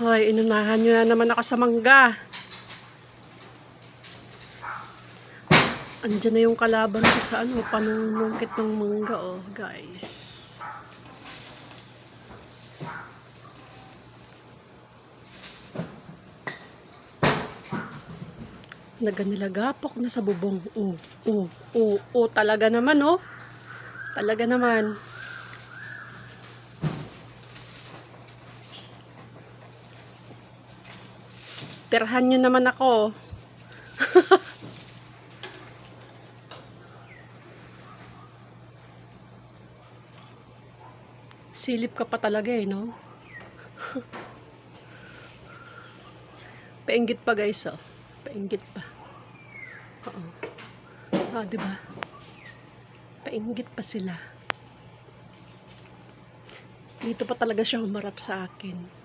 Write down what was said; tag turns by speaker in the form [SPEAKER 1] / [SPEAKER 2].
[SPEAKER 1] Hoy, inunahan nyo na naman ako sa mangga. Andiyan na yung kalaban ko sa ano, panunungkit ng mangga, oh, guys. Naganilagapok na sa bubong. Oh, oh, oh, oh, talaga naman, oh. Talaga naman. Perhan nyo naman ako. Silip ka pa talaga eh, no? Painggit pa guys, oh. Painggit pa. Oo. Ah, di ba? Painggit pa sila. Dito pa talaga siya humarap sa akin.